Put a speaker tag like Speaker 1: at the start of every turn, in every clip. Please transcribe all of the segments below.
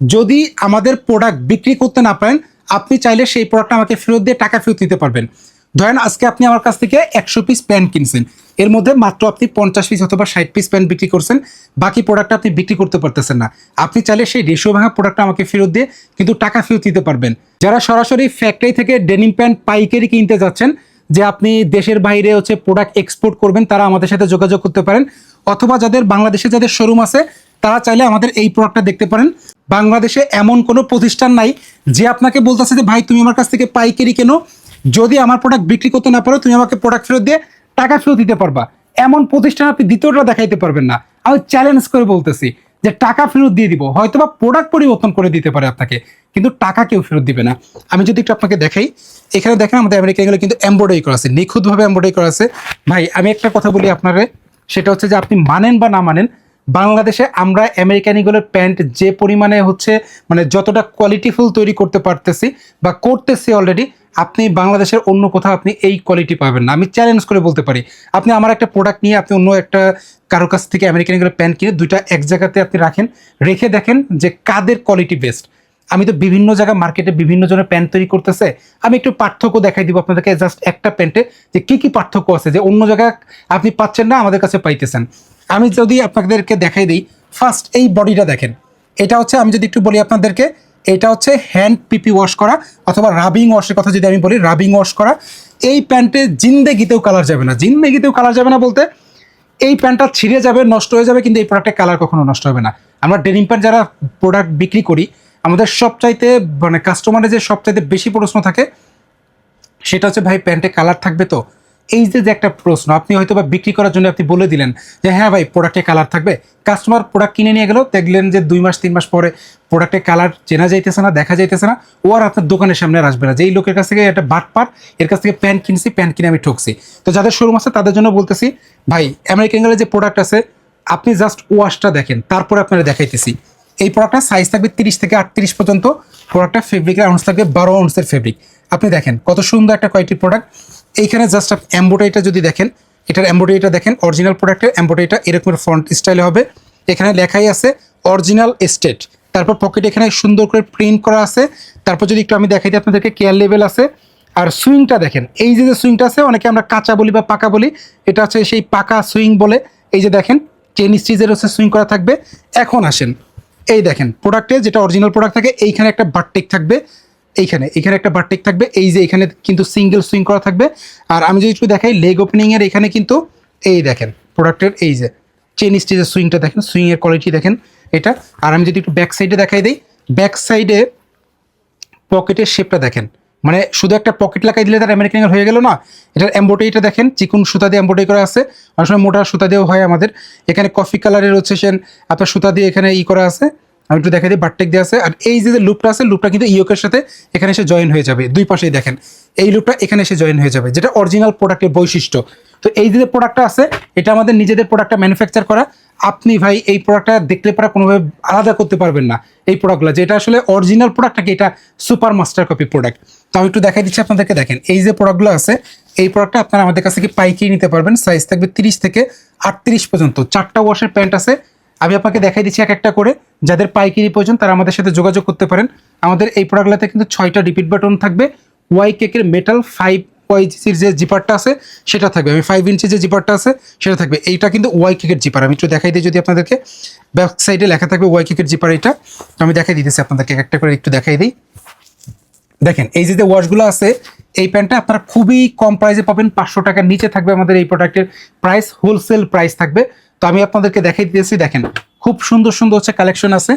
Speaker 1: যদি আমাদের প্রোডাক্ট বিক্রি করতে না পারেন, আপনি চাইলে সেই প্রোডাক্ট আমাকে ফেরত দিয়ে টাকা ফেরত নিতে পারবেন। ধরেন আজকে আপনি আমার কাছ থেকে একশো পিস প্যান্ট কিনছেন। এর মধ্যে মাত্র আপনি পঞ্চাশ পিস অথবা ষাট পিস প্যান্ট বিক্রি করছেন। বাকি প্রোডাক্ট আপনি বিক্রি করতে পারতেছেন না। আপনি চাইলে সেই রেশিও ভাঙা প্রোডাক্টটা আমাকে ফেরত দিয়ে কিন্তু টাকা ফেরত দিতে পারবেন। যারা সরাসরি ফ্যাক্টরি থেকে ডেনিম প্যান্ট পাইকারি কিনতে যাচ্ছেন, যে আপনি দেশের বাইরে হচ্ছে প্রোডাক্ট এক্সপোর্ট করবেন, তারা আমাদের সাথে যোগাযোগ করতে পারেন। অথবা যাদের বাংলাদেশে যাদের শোরুম আছে, তারা চাইলে আমাদের এই প্রোডাক্টটা দেখতে পারেন। বাংলাদেশে এমন কোনো প্রতিষ্ঠান নাই যে আপনাকে বলতেছে যে, ভাই, তুমি আমার কাছ থেকে পাইকারি কেনো? যদি আমার প্রোডাক্ট বিক্রি করতে না পারো, তুমি আমাকে প্রোডাক্ট ফেরত দিয়ে টাকা ফেরত দিতে পারবা। এমন প্রতিষ্ঠান আপনি দ্বিতীয়টা দেখাইতে পারবেন না। আমি চ্যালেঞ্জ করে বলতেছি যে, টাকা ফেরত দিয়ে দিব। হয়তো বা প্রোডাক্ট পরিবর্তন করে দিতে পারে আপনাকে, কিন্তু টাকা কেউ ফেরত দিবে না। আমি যদি একটু আপনাকে দেখাই, এখানে দেখেন আমাদের আমেরিকা এগুলো কিন্তু এমব্রয়ডারি করা আছে, নিখুঁতভাবে এমব্রয়ডারি করা আছে। ভাই, আমি একটা কথা বলি আপনারে, সেটা হচ্ছে যে, আপনি মানেন বা না মানেন বাংলাদেশে আমরা আমেরিকান ইগলের প্যান্ট যে পরিমাণে হচ্ছে মানে যতটা কোয়ালিটিফুল তৈরি করতে পারতেছি বা করতেছি অলরেডি আপনি বাংলাদেশের অন্য কোথাও আপনি এই কোয়ালিটি পাবেন না। আমি চ্যালেঞ্জ করে বলতে পারি, আপনি আমার একটা প্রোডাক্ট নিয়ে আপনি অন্য একটা কারও কাছ থেকে আমেরিকান ইগলের প্যান্ট কিনে দুইটা এক জায়গাতে আপনি রাখেন, রেখে দেখেন যে কাদের কোয়ালিটি বেস্ট আমি তো বিভিন্ন জায়গায় মার্কেটে বিভিন্ন জনের প্যান্ট তৈরি করতেছে, আমি একটু পার্থক্য দেখাই দিব আপনাদেরকে জাস্ট একটা প্যান্টে যে কি কি পার্থক্য আছে, যে অন্য জায়গায় আপনি পাচ্ছেন না, আমাদের কাছে পাইতেছেন। আমি যদি আপনাদেরকে দেখাই দিই ফার্স্ট এই বডিটা দেখেন। এটা হচ্ছে, আমি যদি একটু বলি আপনাদেরকে, এটা হচ্ছে হ্যান্ড পিপি ওয়াশ করা অথবা রাবিং ওয়াশের কথা যদি আমি বলি রাবিং ওয়াশ করা। এই প্যান্টে জিন্দেগিতেও কালার যাবে না। জিন্দেগিতেও কালার যাবে না বলতে, এই প্যান্টটা ছিঁড়ে যাবে, নষ্ট হয়ে যাবে, কিন্তু এই প্রোডাক্টের কালার কখনো নষ্ট হবে না। আমরা ডেনিম প্যান্ট যারা প্রোডাক্ট বিক্রি করি, আমাদের সবচাইতে মানে কাস্টমারের যে সবচাইতে বেশি প্রশ্ন থাকে, সেটা হচ্ছে, ভাই, প্যান্টে কালার থাকবে তো? এই যে যে একটা প্রশ্ন, আপনি হয়তো বা বিক্রি করার জন্য আপনি বলে দিলেন যে হ্যাঁ ভাই প্রোডাক্টে কালার থাকবে। কাস্টমার প্রোডাক্ট কিনে নিয়ে গেল, দেখলেন যে দুই মাস, তিন মাস পরে প্রোডাক্টের কালার চেনা যাইতেছে না, দেখা যাইতেছে না, ও আর আপনার দোকানের সামনে আসবে না। যে এই লোকের কাছ থেকে একটা বাটপার এর কাছ থেকে প্যান্ট কিনছি, প্যান্ট কিনে আমি ঠকছি। তো যাদের শোরুম আছে, তাদের জন্য বলতেছি, ভাই আমেরিকান গেলে যে প্রোডাক্ট আছে, আপনি জাস্ট ওয়াশটা দেখেন, তারপরে আপনারা দেখাইতেছি। এই প্রোডাক্টটা সাইজ থাকবে তিরিশ থেকে আটত্রিশ পর্যন্ত প্রোডাক্টটা ফেব্রিকের আউন্স থাকবে বারো আউন্সের ফেব্রিক আপনি দেখেন কত সুন্দর একটা কয়েকটি প্রোডাক্ট এইখানে জাস্ট এম্বোটারিটা যদি দেখেন, এটার এম্বোটারিটা দেখেন অরিজিনাল প্রোডাক্টের এম্বোটারিটা এরকম ফ্রন্ট স্টাইলে হবে। এখানে লেখাই আছে অরিজিনাল এস্টেট তারপর পকেটে এখানে সুন্দর করে প্রিন্ট করা আছে। তারপর যদি একটু আমি দেখাই দিই আপনাদেরকে কেয়ার লেভেল আছে। আর সুইংটা দেখেন, এই যে যে সুইংটা আছে, অনেকে আমরা কাঁচা বলি বা পাকা বলি, এটা হচ্ছে সেই পাকা সুইং বলে। এই যে দেখেন চেন স্টিজের হচ্ছে সুইং করা থাকবে। এখন আসেন, এই দেখেন প্রোডাক্টে যেটা অরিজিনাল প্রোডাক্ট থাকে, এইখানে একটা বাটটেক থাকবে। এইখানে, এখানে একটা বাটটেক থাকবে, এই যে এখানে কিন্তু সিঙ্গেল সুইং করা থাকবে। আর আমি যদি একটু দেখাই লেগ ওপেনিংয়ের এখানে কিন্তু এই দেখেন প্রোডাক্টের এই যে চেন স্টিজের সুইংটা দেখেন সুইংয়ের কোয়ালিটি দেখেন এটা। আর আমি যদি একটু ব্যাক সাইডে দেখাই দিই ব্যাক সাইডে পকেটের শেপটা দেখেন। মানে শুধু একটা পকেট লাগাই দিলে তার আমেরিকান হয়ে গেল না, এটার এম্বোটারিটা দেখেন, চিকুন সুতা দিয়ে এম্বোটারি করা আছে অনেক সময় মোটা সুতা দিয়েও হয় আমাদের। এখানে কফি কালারের হচ্ছে সেন আপনার সুতা দিয়ে এখানে ই করা আছে। আমি একটু দেখাই দিই, বাটটেক দেওয়া আছে। আর এই যে লুপটা আছে লুপটা কিন্তু ইয়োকের সাথে এখানে এসে জয়েন হয়ে যাবে। দুই পাশেই দেখেন, এই লুপটা এখানে এসে জয়েন হয়ে যাবে, যেটা অরিজিনাল প্রোডাক্টের বৈশিষ্ট্য। তো এই যে প্রোডাক্টটা আছে, এটা আমাদের নিজেদের প্রোডাক্টটা ম্যানুফ্যাকচার করা। আপনি ভাই এই প্রোডাক্টটা দেখলে পরে কোনোভাবে আলাদা করতে পারবেন না, এই প্রোডাক্টগুলো যেটা আসলে অরিজিনাল প্রোডাক্টটাকে এটা সুপার মাস্টার কপি প্রোডাক্ট তো আমি একটু দেখাই দিচ্ছি আপনাদেরকে, দেখেন, এই যে প্রোডাক্টগুলো আছে, এই প্রোডাক্টটা আপনারা আমাদের কাছ থেকে পাইকিয়ে নিতে পারবেন? সাইজ থাকবে তিরিশ থেকে আটত্রিশ পর্যন্ত। চারটা ওয়াশের প্যান্ট আছে। আমি আপনাকে দেখাই দিচ্ছি এক একটা করে। যাদের পাইকারি প্রয়োজন, তারা আমাদের সাথে যোগাযোগ করতে পারেন। আমাদের এই প্রোডাক্টগুলোতে কিন্তু ছয়টা রিপিট বাটন থাকবে। ওয়াই কেকের মেটাল ফাইভ ওয়াইজির যে জিপারটা আছে, সেটা থাকবে। আমি ফাইভ ইঞ্চি যে জিপারটা আছে, সেটা থাকবে। এইটা কিন্তু ওয়াই কেকের জিপার আমি একটু দেখাই দিই যদি আপনাদেরকে। ব্যাক সাইডে লেখা থাকবে ওয়াই কেকের জিপার এটা আমি দেখাই দিতেছি আপনাদেরকে। একটা করে একটু দেখাই দিই। দেখেন, এই যে ওয়াশগুলো আছে, এই প্যান্টটা আপনারা খুবই কম প্রাইসে পাবেন। পাঁচশো টাকার নিচে থাকবে আমাদের এই প্রোডাক্টের প্রাইস হোলসেল প্রাইস থাকবে। তো আমি আপনাদেরকে দেখাই দিয়েছি দেখেন। খুব সুন্দর সুন্দর হচ্ছে কালেকশন আছে।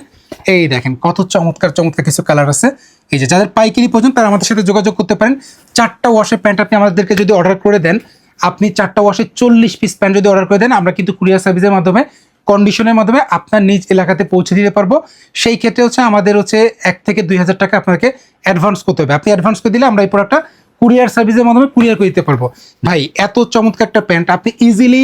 Speaker 1: এই দেখেন, কত চমৎকার চমৎকার কিছু কালার আছে। এই যে যাদের পাইকারি প্রয়োজন তারা আমাদের সাথে যোগাযোগ করতে পারেন। চারটা ওয়াশের প্যান্ট আপনি আমাদেরকে যদি অর্ডার করে দেন, আপনি চারটা ওয়াশে চল্লিশ পিস প্যান্ট যদি অর্ডার করে দেন, আমরা কিন্তু কুরিয়ার সার্ভিসের মাধ্যমে কন্ডিশনের মাধ্যমে আপনার নিজ এলাকাতে পৌঁছে দিতে পারব। সেই ক্ষেত্রে হচ্ছে আমাদের হচ্ছে এক থেকে দুই হাজার টাকা আপনাকে অ্যাডভান্স করতে হবে। আপনি অ্যাডভান্স করে দিলে আমরা এই প্রোডাক্টটা কুরিয়ার সার্ভিসের মাধ্যমে কুরিয়ার করে দিতে পারব। ভাই, এত চমৎকার একটা প্যান্ট আপনি ইজিলি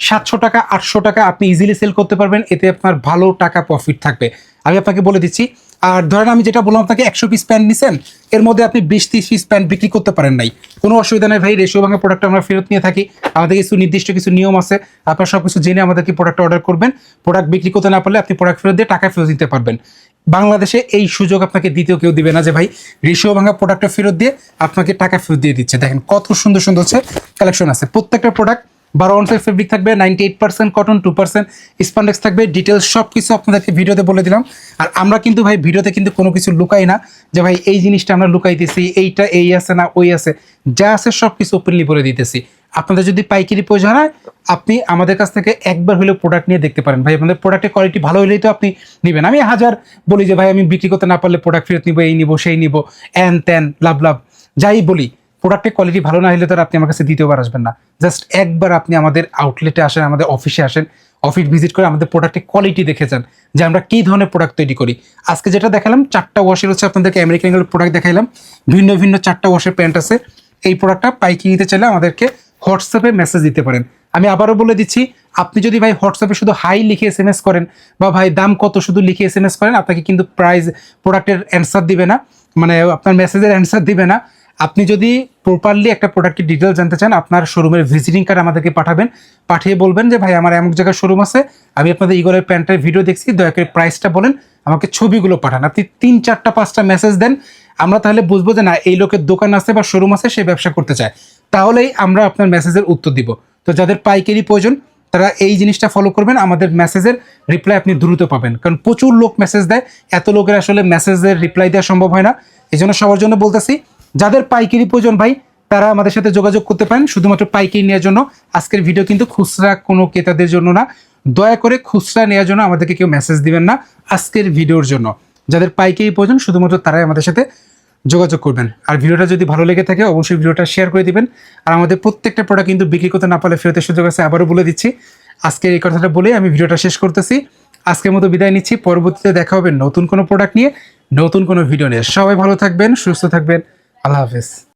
Speaker 1: সাতশো টাকা, আটশো টাকা আপনি ইজিলি সেল করতে পারবেন। এতে আপনার ভালো টাকা প্রফিট থাকবে। আমি আপনাকে বলে দিচ্ছি, আর ধরেন আমি যেটা বললাম, আপনাকে একশো পিস প্যান্ট নিছেন, এর মধ্যে আপনি বিশ তিরিশ পিস প্যান্ট বিক্রি করতে পারেন নাই। কোনো অসুবিধা নেই ভাই রেশিও ভাঙা প্রোডাক্ট আমরা ফেরত নিয়ে থাকি। আমাদের কিছু নির্দিষ্ট কিছু নিয়ম আছে, আপনার সব কিছু জেনে আমাদেরকে প্রোডাক্ট অর্ডার করবেন। প্রোডাক্ট বিক্রি করতে না পারলে আপনি প্রোডাক্ট ফেরত দিয়ে টাকা ফেরত দিতে পারবেন। বাংলাদেশে এই সুযোগ আপনাকে দ্বিতীয় কেউ দিবে না যে ভাই রেশিও ভাঙা প্রোডাক্টটা ফেরত দিয়ে আপনাকে টাকা ফেরত দিয়ে দিচ্ছে। দেখেন কত সুন্দর সুন্দর হচ্ছে কালেকশন আছে। প্রত্যেকটা প্রোডাক্ট বারো অনসাইড ফেব্রিক থাকবে ninety eight percent cotton two percent spandex থাকবে। ডিটেলস সব কিছু আপনাদেরকে ভিডিওতে বলে দিলাম। আর আমরা কিন্তু ভাই ভিডিওতে কিন্তু কোনো কিছু লুকাই না যে ভাই এই জিনিসটা আমরা লুকাই দিছি, এইটা এই আছে না ওই আছে। যা আছে সব কিছু ওপেনলি বলে দিতেছি। আপনাদের যদি পাইকারি প্রয়োজন হয়, আপনি আমাদের কাছ থেকে একবার হলেও প্রোডাক্ট নিয়ে দেখতে পারেন। ভাই, আপনাদের প্রোডাক্টের কোয়ালিটি ভালো হলেই তো আপনি নেবেন। আমি হাজার বলি যে ভাই, আমি বিক্রি করতে না পারলে প্রোডাক্ট ফেরত নিবো, এই নিবো, সেই নিবো অ্যান ত্যান লাভ লাভ, যাই বলি। প্রোডাক্টের কোয়ালিটি ভালো না হলে তো আপনি আমার কাছে দ্বিতীয়বার আসবেন না। জাস্ট একবার আপনি আমাদের আউটলেটে আসেন, আমাদের অফিসে আসেন অফিস ভিজিট করে আমাদের প্রোডাক্টের কোয়ালিটি দেখে যান যে আমরা কী ধরনের প্রোডাক্ট তৈরি করি। আজকে যেটা দেখালাম, চারটা ওয়াশের হচ্ছে আপনাদেরকে আমেরিকান ইগলের প্রোডাক্ট দেখাইলাম। ভিন্ন ভিন্ন চারটা ওয়াশের প্যান্ট আছে। এই প্রোডাক্টটা পাইকি নিতে চাইলে আমাদেরকে হোয়াটসঅ্যাপে মেসেজ দিতে পারেন। আমি আবারও বলে দিচ্ছি, আপনি যদি ভাই হোয়াটসঅ্যাপে শুধু হাই লিখে এস এম এস করেন বা ভাই দাম কত শুধু লিখে এস এম এস করেন, আপনাকে কিন্তু প্রাইস প্রোডাক্টের অ্যান্সার দিবে না। মানে আপনার মেসেজের অ্যান্সার দিবে না। আপনি যদি প্রপারলি একটা প্রোডাক্টের ডিটেল জানতে চান, আপনার শোরুমের ভিজিটিং কার্ড আমাদেরকে পাঠাবেন। পাঠিয়ে বলবেন যে, ভাই, আমার এমন জায়গায় শোরুম আছে। আমি আপনাদের ইগলের প্যান্টের ভিডিও দেখছি। দয়া করে প্রাইসটা বলেন। আমাকে ছবিগুলো পাঠান। আপনি তিন, চারটা, পাঁচটা মেসেজ দেন। আমরা তাহলে বুঝব যে, না, এই লোকের দোকান আছে বা শোরুম আছে, সে ব্যবসা করতে চায়। তাহলেই আমরা আপনার মেসেজের উত্তর দিব। তো যাদের পাইকারি প্রয়োজন, তারা এই জিনিসটা ফলো করবেন। আমাদের মেসেজের রিপ্লাই আপনি দ্রুত পাবেন। কারণ প্রচুর লোক মেসেজ দেয়। এত লোকের আসলে মেসেজের রিপ্লাই দেওয়া সম্ভব হয় না। এই জন্য সবার জন্য বলতেছি যাদের পাইকারি প্রয়োজন ভাই, তারা আমাদের সাথে যোগাযোগ করতে পারেন। শুধুমাত্র পাইকারি নেওয়ার জন্য। আজকের ভিডিও কিন্তু খুচরা কোনো ক্রেতাদের জন্য না। দয়া করে খুচরা নেওয়ার জন্য আমাদেরকে কেউ মেসেজ দিবেন না আজকের ভিডিওর জন্য। যাদের পাইকারি প্রয়োজন, শুধুমাত্র তারাই আমাদের সাথে যোগাযোগ করবেন। আর ভিডিওটা যদি ভালো লেগে থাকে, অবশ্যই ভিডিওটা শেয়ার করে দিবেন। আর আমাদের প্রত্যেকটা প্রোডাক্ট কিন্তু বিক্রি করতে না পারলে ফেরতের সুযোগ আছে আবারও বলে দিচ্ছি। আজকের এই কথাটা বলে আমি ভিডিওটা শেষ করতেছি। আজকের মতো বিদায় নিচ্ছি। পরবর্তীতে দেখা হবে নতুন কোনো প্রোডাক্ট নিয়ে, নতুন কোনো ভিডিও নিয়ে। সবাই ভালো থাকবেন, সুস্থ থাকবেন। আল্লাহ হাফেজ